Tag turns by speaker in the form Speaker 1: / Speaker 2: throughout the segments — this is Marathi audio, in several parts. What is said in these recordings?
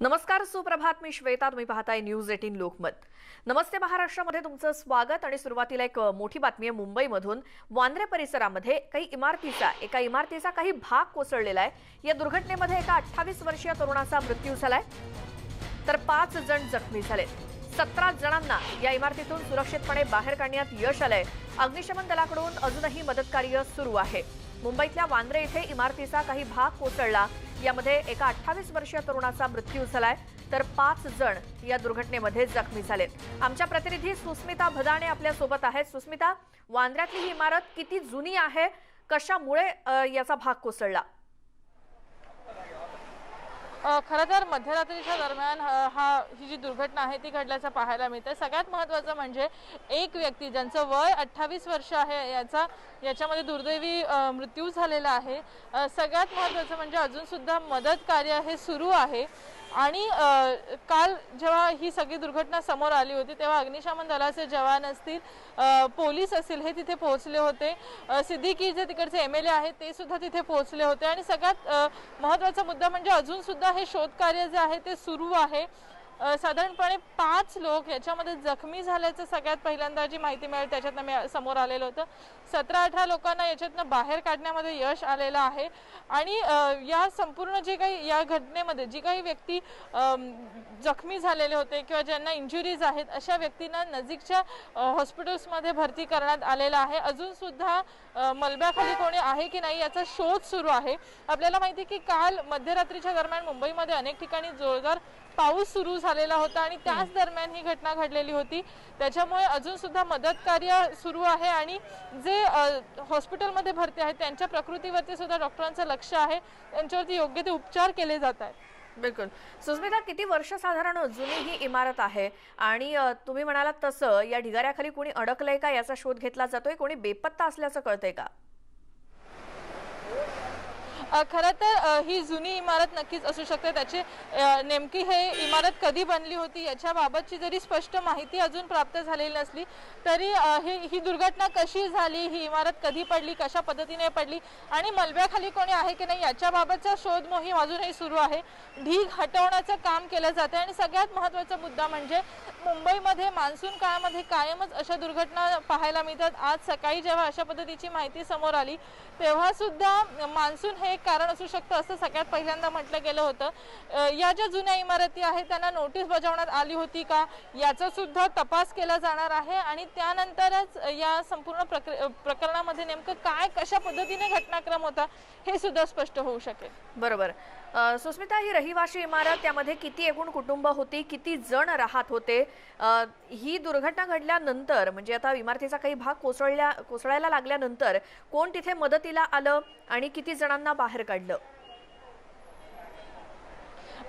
Speaker 1: नमस्कार सुप्रभात. मी श्वेता. तुम्ही पाहताय न्यूज एटीन लोकमत. नमस्ते महाराष्ट्रामध्ये तुमचं स्वागत आणि सुरुवातीला एक मोठी बातमी आहे मुंबईमधून. वांद्रे परिसरामध्ये काही इमारतीचा एका इमारतीचा काही भाग कोसळलेला आहे. या दुर्घटनेमध्ये एका अठ्ठावीस वर्षीय तरुणाचा मृत्यू झालाय. तर पाच जण जखमी झाले सतरा जणांना या इमारतीतून सुरक्षितपणे बाहेर काढण्यात यश आलंय. अग्निशमन दलाकडून अजूनही मदतकार्य सुरू आहे. मुंबईतल्या वांद्रे इथे इमारतीचा काही भाग कोसळला. यामध्ये एका अठ्ठावीस वर्षीय तरुणाचा मृत्यू झालाय तर पाच जण या दुर्घटनेमध्ये जखमी झालेत. आमच्या प्रतिनिधी सुस्मिता भदाणे आपल्यासोबत आहेत. सुस्मिता वांद्र्यातली ही इमारत किती जुनी आहे? कशामुळे याचा भाग कोसळला?
Speaker 2: खरं तर मध्यरात्रीच्या दरम्यान हा ही जी दुर्घटना आहे ती घडल्याचं पाहायला मिळतं सगळ्यात महत्त्वाचं म्हणजे एक व्यक्ती ज्यांचं वय अठ्ठावीस वर्ष आहे याचा याच्यामध्ये दुर्दैवी मृत्यू झालेला आहे. सगळ्यात महत्त्वाचं म्हणजे अजूनसुद्धा मदत कार्य हे सुरू आहे. आणि काल जेव्हा ही सगळी दुर्घटना समोर आली होती तेव्हा अग्निशमन दलाचे जवान असतील पोलीस असतील हे तिथे पोहोचले होते. सिद्दीकी जे तिकडचे एम एल ए आहेत ते सुद्धा तिथे पोहोचले होते. आणि सगळ्यात महत्त्वाचा मुद्दा म्हणजे अजूनसुद्धा हे शोधकार्य जे आहे ते सुरू आहे. साधारणपणे पाच लोक याच्यामध्ये जखमी झाल्याचं सगळ्यात पहिल्यांदा जी माहिती मिळेल त्याच्यातनं मी समोर आलेलं होतं. सतरा अठरा लोकांना याच्यातनं बाहेर काढण्यामध्ये यश आलेलं आहे. आणि या संपूर्ण जे काही या घटनेमध्ये जी काही व्यक्ती जखमी झालेले होते किंवा ज्यांना इंजुरीज आहेत अशा व्यक्तींना नजीकच्या हॉस्पिटल्समध्ये भरती करण्यात आलेलं आहे. अजूनसुद्धा मलब्याखाली कोणी आहे की नाही याचा शोध सुरू आहे. आपल्याला माहिती आहे की काल मध्यरात्रीच्या दरम्यान मुंबईमध्ये अनेक ठिकाणी जोरदार पाऊस सुरू झालेला होता आणि त्याच दरम्यान ही घटना घडलेली होती. त्याच्यामुळे अजून सुद्धा मदत कार्य सुरू आहे आणि जे हॉस्पिटलमध्ये भरती आहेत त्यांच्या प्रकृतीवरती सुद्धा डॉक्टरांचं लक्ष आहे. त्यांच्यावरती योग्य ते उपचार केले जात आहेत.
Speaker 1: बिलकुल. सुस्मिता किती वर्ष साधारण जुनी ही इमारत आहे? आणि तुम्ही म्हणालात तसं या ढिगाऱ्याखाली कोणी अडकलंय का? याचा शोध घेतला जातोय. कोणी बेपत्ता असल्याचं कळतंय का?
Speaker 2: खरं तर ही जुनी इमारत नक्कीच असू शकते. त्याची नेमकी हे इमारत कधी बनली होती याच्याबाबतची जरी स्पष्ट माहिती अजून प्राप्त झालेली नसली तरी हे ही ही दुर्घटना कशी झाली? ही इमारत कधी पडली? कशा पद्धतीने पडली? आणि मलब्याखाली कोणी आहे की नाही याच्याबाबतचा शोध मोहीम अजूनही सुरू आहे. ढीग हटवण्याचं काम केलं जातं आणि सगळ्यात महत्त्वाचा मुद्दा म्हणजे मुंबईमध्ये मान्सून काळामध्ये कायमच अशा दुर्घटना पाहायला मिळतात. आज सकाळी जेव्हा अशा पद्धतीची माहिती समोर आली तेव्हा सुद्धा मान्सून हे एक कारण असू शकतं असं सगळ्यात पहिल्यांदा म्हटलं गेलं होतं. या ज्या जुन्या इमारती आहेत त्यांना नोटीस बजावण्यात आली होती का? याचा सुद्धा तपास केला जाणार आहे आणि त्यानंतरच या संपूर्ण प्रक्र प्रकरणामध्ये नेमकं काय कशा पद्धतीने घटनाक्रम होता हे सुद्धा स्पष्ट होऊ शकेल.
Speaker 1: बरोबर. सुस्मिता ही रहिवाशी इमारत त्यामध्ये किती एकूण कुटुंब होती किती जण राहत होते ही दुर्घटना घडल्यानंतर म्हणजे आता इमारतीचा काही भाग कोसळल्या कोसळायला लागल्यानंतर कोण तिथे मदतीला आलं आणि किती जणांना बाहेर काढलं?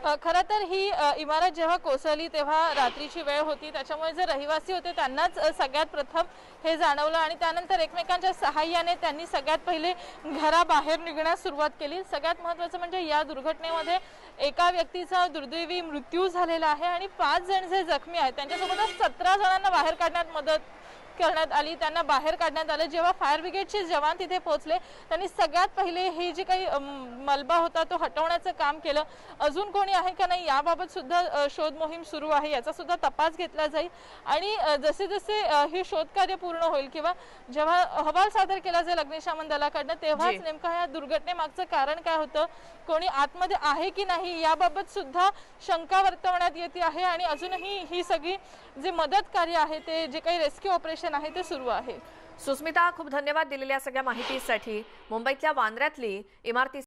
Speaker 2: खरं तर ही इमारत जेव्हा कोसळली तेव्हा रात्रीची वेळ होती. त्याच्यामुळे जे रहिवासी होते त्यांनाच सगळ्यात प्रथम हे जाणवलं आणि त्यानंतर एकमेकांच्या सहाय्याने त्यांनी सगळ्यात पहिले घराबाहेर निघण्यास सुरुवात केली. सगळ्यात महत्त्वाचं म्हणजे या दुर्घटनेमध्ये एका व्यक्तीचा दुर्दैवी मृत्यू झालेला आहे आणि पाच जण जे जखमी आहेत त्यांच्यासोबतच सतरा जणांना बाहेर काढण्यात मदत करण्यात आली त्यांना बाहेर काढण्यात आलं. जेव्हा फायर ब्रिगेडचे जवान तिथे पोहोचले त्यांनी सगळ्यात पहिले हे जे काही मलबा होता तो हटवण्याचं काम केलं. अजून कोणी आहे का नाही याबाबत सुद्धा शोध मोहीम सुरू आहे याचा सुद्धा तपास घेतला जाईल. आणि जसे जसे हे शोधकार्य पूर्ण होईल किंवा जेव्हा अहवाल सादर केला जाईल अग्निशमन दलाकडनं तेव्हाच. नेमकं या दुर्घटनेमागचं कारण काय होतं कोणी आतमध्ये आहे की नाही याबाबत सुद्धा शंका वर्तवण्यात येते आहे. आणि अजूनही ही सगळी जे मदत कार्य आहे ते जे काही रेस्क्यू ऑपरेशन आहे ते सुरू आहे.
Speaker 1: सुस्मिता खूप धन्यवाद दिलेल्या सगळ्या माहितीसाठी. मुंबईतल्या वांद्र्यातली इमारती